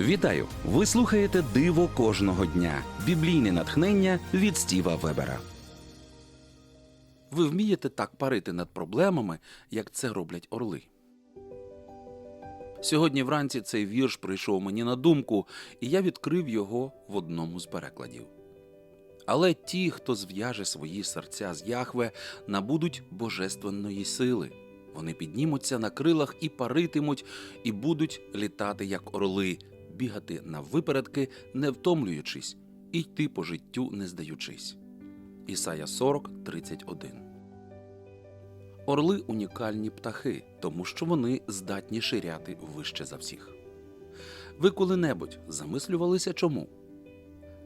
Вітаю! Ви слухаєте Диво кожного дня. Біблійне натхнення від Стіва Вебера. Ви вмієте так парити над проблемами, як це роблять орли. Сьогодні вранці цей вірш прийшов мені на думку, і я відкрив його в одному з перекладів. Але ті, хто зв'яже свої серця з Яхве, набудуть божественної сили. Вони піднімуться на крилах і паритимуть, і будуть літати, як орли, бігати на випередки, не втомлюючись, і йти по життю, не здаючись. Ісая 40, 31 Орли унікальні птахи, тому що вони здатні ширяти вище за всіх. Ви коли-небудь замислювалися чому?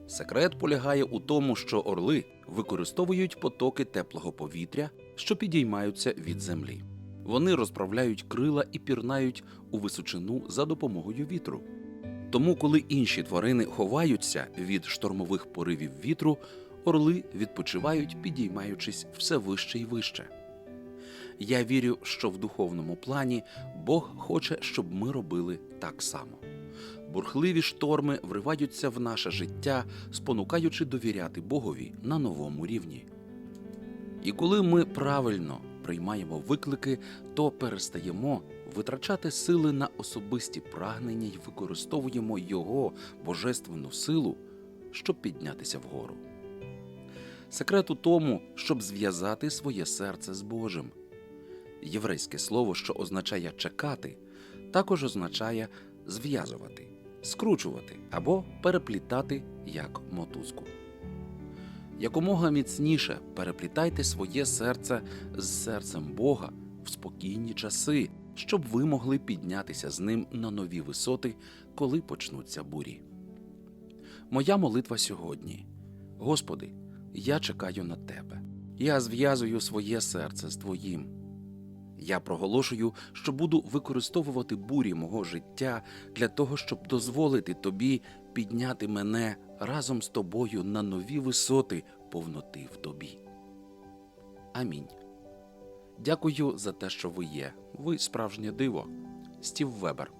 Секрет полягає у тому, що орли використовують потоки теплого повітря, що підіймаються від землі. Вони розправляють крила і пірнають у височину за допомогою вітру. Тому, коли інші тварини ховаються від штормових поривів вітру, орли відпочивають, підіймаючись все вище і вище. Я вірю, що в духовному плані Бог хоче, щоб ми робили так само. Бурхливі шторми вриваються в наше життя, спонукаючи довіряти Богові на новому рівні. І коли ми правильно приймаємо виклики, то перестаємо витрачати сили на особисті прагнення і використовуємо Його божественну силу, щоб піднятися вгору. Секрет у тому, щоб зв'язати своє серце з Божим. Єврейське слово, що означає чекати, також означає зв'язувати, скручувати або переплітати як мотузку. Якомога міцніше переплітайте своє серце з серцем Бога в спокійні часи, щоб ви могли піднятися з ним на нові висоти, коли почнуться бурі. Моя молитва сьогодні. Господи, я чекаю на Тебе. Я зв'язую своє серце з Твоїм. Я проголошую, що буду використовувати бурі мого життя для того, щоб дозволити тобі підняти мене разом з тобою на нові висоти повноти в тобі. Амінь. Дякую за те, що ви є. Ви справжнє диво. Стів Вебер.